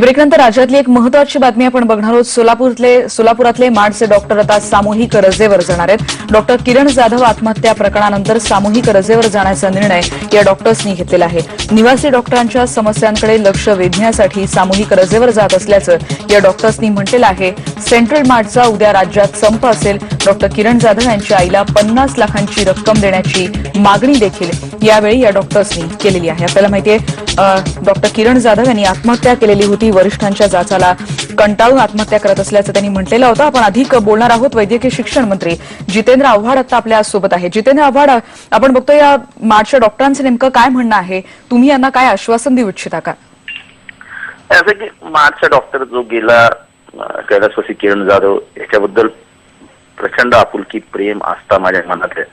ब्रेकनंतर राज्यातली एक महत्वाची बातमी आपण बघणार आहोत. सोलापूरले सोलापुरातले माडचे डॉक्टर आता सामूहिक रजेवर जाणार आहेत. डॉक्टर किरण जाधव आत्महत्या प्रकरणानंतर सामूहिक रजेवर जाण्याचा निर्णय या डॉक्टर्सनी घेतलेला आहे. निवासी डॉक्टरांच्या समस्यांकडे लक्ष वेधण्यासाठी सामूहिक रजेवर जात असल्याचं या डॉक्टर्सनी म्हटलेलं आहे. सेंट्रल मार्टचा उद्या राज्यात संप असेल. डॉक्टर किरण जाधव यांच्या आईला पन्नास लाखांची रक्कम देण्याची मागणी देखील यावेळी या डॉक्टर्सनी केलेली आहे. आपल्याला माहितीये डॉक्टर किरण जाधव यांनी आत्महत्या केलेली होती. वरिष्ठांच्या जाचाला कंटाळून आत्महत्या करत असल्याचं त्यांनी म्हटलेलं होतं. आपण अधिक बोलणार आहोत वैद्यकीय शिक्षण मंत्री जितेंद्र आव्हाड आता आपल्यासोबत आहे. जितेंद्र आव्हाड आपण बघतो या मार्चच्या डॉक्टरांचं नेमकं काय म्हणणं आहे? तुम्ही यांना काय आश्वासन देऊ इच्छिता का? असं की मार्चचा डॉक्टर जो गेला कैलासवासी किरण जाधव याच्याबद्दल प्रचंड आपुलकी प्रेम आस्था माझ्या मनात आहे.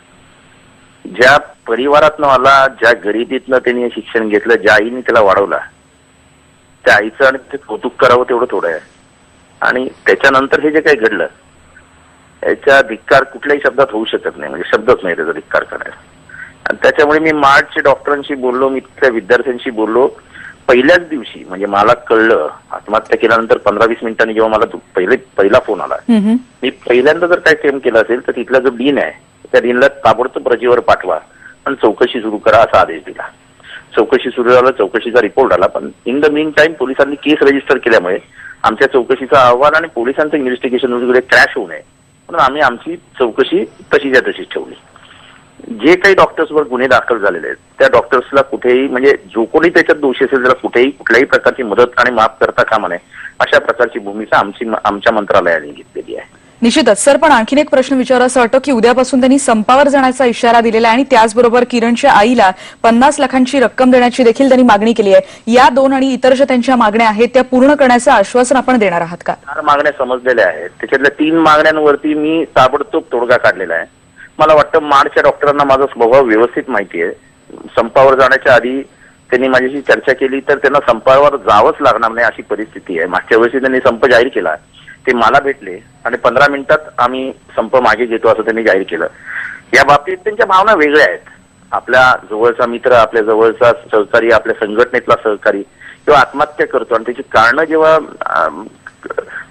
ज्या परिवारातनं आला ज्या गरिबीतनं त्यांनी शिक्षण घेतलं ज्या आईने त्याला वाढवला त्या आईचं आणि ते कौतुक करावं तेवढं थोडं आहे. आणि त्याच्यानंतर हे जे काही घडलं याच्या धिक्कार कुठल्याही शब्दात होऊ शकत नाही म्हणजे शब्दच नाही त्याचा धिक्कार करायला आणि त्याच्यामुळे मी मार्चच्या डॉक्टरांशी बोललो मी तिथल्या विद्यार्थ्यांशी बोललो. पहिल्याच दिवशी म्हणजे मला कळलं आत्महत्या केल्यानंतर पंधरा वीस मिनिटांनी जेव्हा मला पहिले पहिला फोन आला. मी पहिल्यांदा जर काय क्लेम केलं असेल तर तिथला जो डीन आहे त्या डीनला ताबडतोब रजेवर पाठवा आणि चौकशी सुरू करा असा आदेश दिला. चौकशी सुरू झाला चौकशीचा रिपोर्ट आला पण इन द मीन टाइम पोलिसांनी केस रजिस्टर केल्यामुळे आमच्या चौकशीचा अहवाल आणि पोलिसांचं इन्व्हेस्टिगेशन वगैरे क्रॅश होऊ नये. म्हणून आम्ही आमची चौकशी तशीच्या तशीच ठेवली. जे काही डॉक्टर्सवर गुन्हे दाखल झालेले आहेत त्या डॉक्टर्सला कुठेही म्हणजे जो कोणी त्याच्यात दोषी असेल त्याला कुठेही कुठल्याही प्रकारची मदत आणि माफ करता कामा नये अशा प्रकारची भूमिका आमची आमच्या मंत्रालयाने घेतलेली आहे. निश्चितच. सर पण आणखीन एक प्रश्न विचारा. असं वाटतं की उद्यापासून त्यांनी संपावर जाण्याचा इशारा दिलेला आहे आणि त्याचबरोबर किरणच्या आईला पन्नास लाखांची रक्कम देण्याची देखील त्यांनी मागणी केली आहे. या दोन आणि इतर ज्या त्यांच्या मागण्या आहेत त्या पूर्ण करण्याचं आश्वासन आपण देणार आहात का? चार मागण्या समजलेल्या आहेत. त्याच्यातल्या तीन मागण्यांवरती मी ताबडतोब तोडगा काढलेला आहे. मला वाटतं माडच्या डॉक्टरांना माझा स्वभाव व्यवस्थित माहिती आहे. संपावर जाण्याच्या आधी त्यांनी माझ्याशी चर्चा केली तर त्यांना संपावर जावंच लागणार नाही अशी परिस्थिती आहे. मागच्या वर्षी त्यांनी संप जाहीर केला. ते मला भेटले आणि पंधरा मिनिटात आम्ही संप मागे घेतो असं त्यांनी जाहीर केलं. या बाबतीत त्यांच्या भावना वेगळ्या आहेत. आपल्या जवळचा मित्र आपल्या जवळचा सहकारी आपल्या संघटनेतला सहकारी किंवा आत्महत्या करतो आणि त्याची कारणं जेव्हा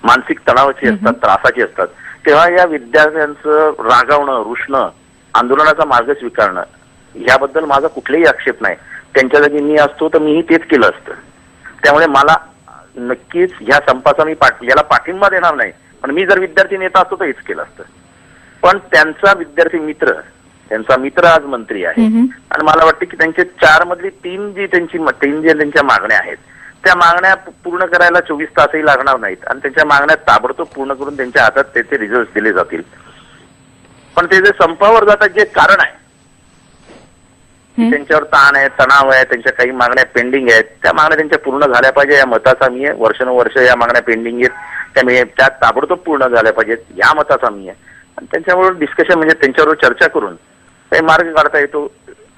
मानसिक तणावाची असतात त्रासाची असतात तेव्हा या विद्यार्थ्यांचं रागावणं रुसणं आंदोलनाचा मार्ग स्वीकारणं याबद्दल माझा कुठलाही आक्षेप नाही. त्यांच्या जागी मी असतो तर मीही तेच केलं असतं. त्यामुळे मला नक्कीच ह्या संपाचा मी पाठ याला पाठिंबा देणार नाही. पण मी जर विद्यार्थी नेता असतो तर हेच केलं असतं. पण त्यांचा विद्यार्थी मित्र त्यांचा मित्र आज मंत्री आहे. आणि मला वाटतं की त्यांचे चार मधली तीन जी त्यांची तीन जे त्यांच्या मागण्या आहेत त्या मागण्या पूर्ण करायला चोवीस तासही लागणार नाहीत. आणि त्यांच्या मागण्या ताबडतोब पूर्ण करून त्यांच्या हातात त्याचे रिझल्ट दिले जातील. पण ते जे संपावर जातात जे कारण आहे की. त्यांच्यावर ताण आहे तणाव आहे त्यांच्या काही मागण्या पेंडिंग आहेत. त्या मागण्या त्यांच्या पूर्ण झाल्या पाहिजे या मताचा मी आहे. वर्षानुवर्ष या मागण्या पेंडिंग आहेत. त्या मी त्या ताबडतोब पूर्ण झाल्या पाहिजेत. या मताचा मी आहे. आणि त्यांच्याबरोबर डिस्कशन म्हणजे त्यांच्याबरोबर चर्चा करून काही मार्ग काढता येतो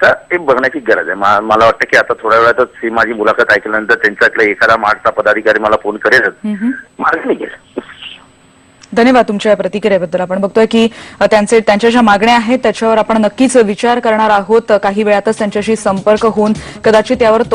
तर ते बघण्याची गरज आहे. मला वाटतं की आता थोड्या वेळातच ही माझी मुलाखत ऐकल्यानंतर त्यांच्यातला एखादा मार्गचा पदाधिकारी मला फोन करेलच. मार्ग निघेल. धन्यवाद तुमच्या या प्रतिक्रियेबद्दल. आपण बघतोय की त्यांचे त्यांच्या ज्या मागण्या आहेत त्याच्यावर आपण नक्कीच विचार करणार आहोत. काही वेळातच त्यांच्याशी संपर्क होऊन कदाचित यावर